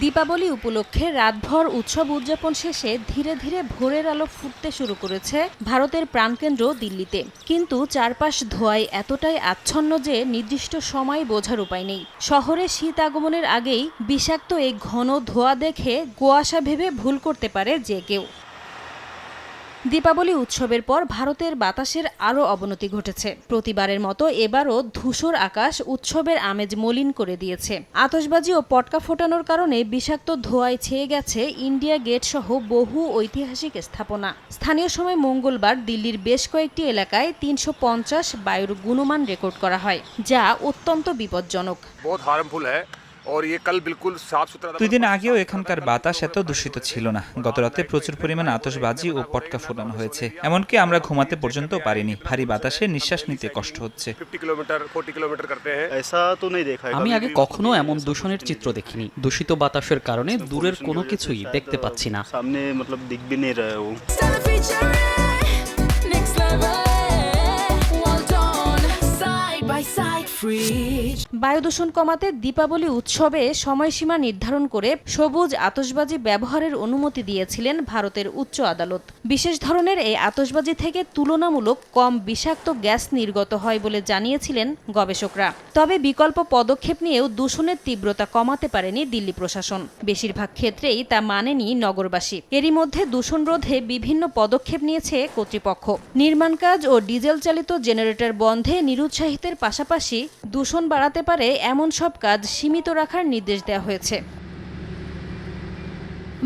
দীপাবলি উপলক্ষে রাতভর উৎসব উদযাপন শেষে ধীরে ধীরে ভোরের আলো ফুটতে শুরু করেছে ভারতের প্রাণকেন্দ্র দিল্লিতে। কিন্তু চারপাশ ধোয়ায় এতটাই আচ্ছন্ন যে নির্দিষ্ট সময় বোঝার উপায় নেই। শহরে শীত আগমনের আগেই বিষাক্ত এই ঘন ধোয়া দেখে কুয়াশা ভেবে ভুল করতে পারে যে কেউ। দীপাবলি উৎসবের পর ভারতের বাতাসের আরও অবনতি ঘটেছে। প্রতিবারের মতো এবারও ধূসর আকাশ উৎসবের আমেজ মলিন করে দিয়েছে। আতসবাজি ও পটকা ফোটানোর কারণে বিষাক্ত ধোঁয়ায় ছেয়ে গেছে ইন্ডিয়া গেট সহ বহু ঐতিহাসিক স্থাপনা। স্থানীয় সময় মঙ্গলবার দিল্লির বেশ কয়েকটি এলাকায় তিনশো পঞ্চাশ বায়ুর গুণমান রেকর্ড করা হয়, যা অত্যন্ত বিপজ্জনক। দুই দিন আগেও এখানকার বাতাস এত দূষিত ছিল না। গতরাতে প্রচুর পরিমাণ আতসবাজি ও পটকা ফোটানো হয়েছে। এমনকি আমরা ঘুমাতে পর্যন্ত পারিনি। ভারী বাতাসে নিঃশ্বাস নিতে কষ্ট হচ্ছে। আমি আগে কখনো এমন দূষণের চিত্র দেখিনি। দূষিত বাতাসের কারণে দূরের কোনো কিছুই দেখতে পাচ্ছি না। সামনে মতলব দিকবিনের বায়ু দূষণ কমাতে দীপাবলি উৎসবে সময়সীমা নির্ধারণ করে সবুজ আতশবাজি ব্যবহারের অনুমতি দিয়েছিলেন ভারতের উচ্চ আদালত। বিশেষ ধরনের এই আতশবাজি থেকে তুলনামূলক কম বিষাক্ত গ্যাস নির্গত হয় বলে জানিয়েছিলেন গবেষকরা। তবে বিকল্প পদক্ষেপ নিয়েও দূষণের তীব্রতা কমাতে পারেনি দিল্লি প্রশাসন। বেশিরভাগ ক্ষেত্রেই তা মানেনি নগরবাসী। এরই মধ্যে দূষণ রোধে বিভিন্ন পদক্ষেপ নিয়েছে কর্তৃপক্ষ। নির্মাণ কাজ ও ডিজেল চালিত জেনারেটর বন্ধে নিরুৎসাহিতের পাশাপাশি দূষণ বাড়াতে পারে এমন সব কাজ সীমিত রাখার নির্দেশ দেওয়া হয়েছে।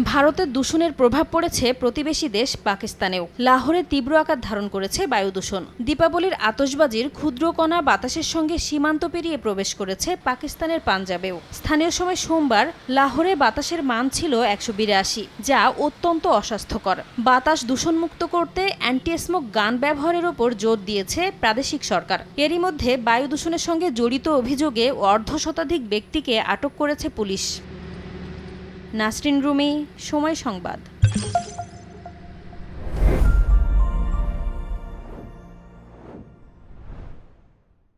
ভারতের দূষণের প্রভাব পড়েছে প্রতিবেশী দেশ পাকিস্তানেও। লাহোরে তীব্র আকার ধারণ করেছে বায়ু দূষণ। দীপাবলির আতশবাজির ক্ষুদ্র কণা বাতাসের সঙ্গে সীমান্ত পেরিয়ে প্রবেশ করেছে পাকিস্তানের পাঞ্জাবেও। স্থানীয় সময় সোমবার লাহোরে বাতাসের মান ছিল একশো বিরাশি, যা অত্যন্ত অস্বাস্থ্যকর। বাতাস দূষণমুক্ত করতে অ্যান্টিস্মোক গান ব্যবহারের ওপর জোর দিয়েছে প্রাদেশিক সরকার। এরই মধ্যে বায়ু দূষণের সঙ্গে জড়িত অভিযোগে অর্ধ শতাধিক ব্যক্তিকে আটক করেছে পুলিশ। নাসরিন রুমি সময় সংবাদ।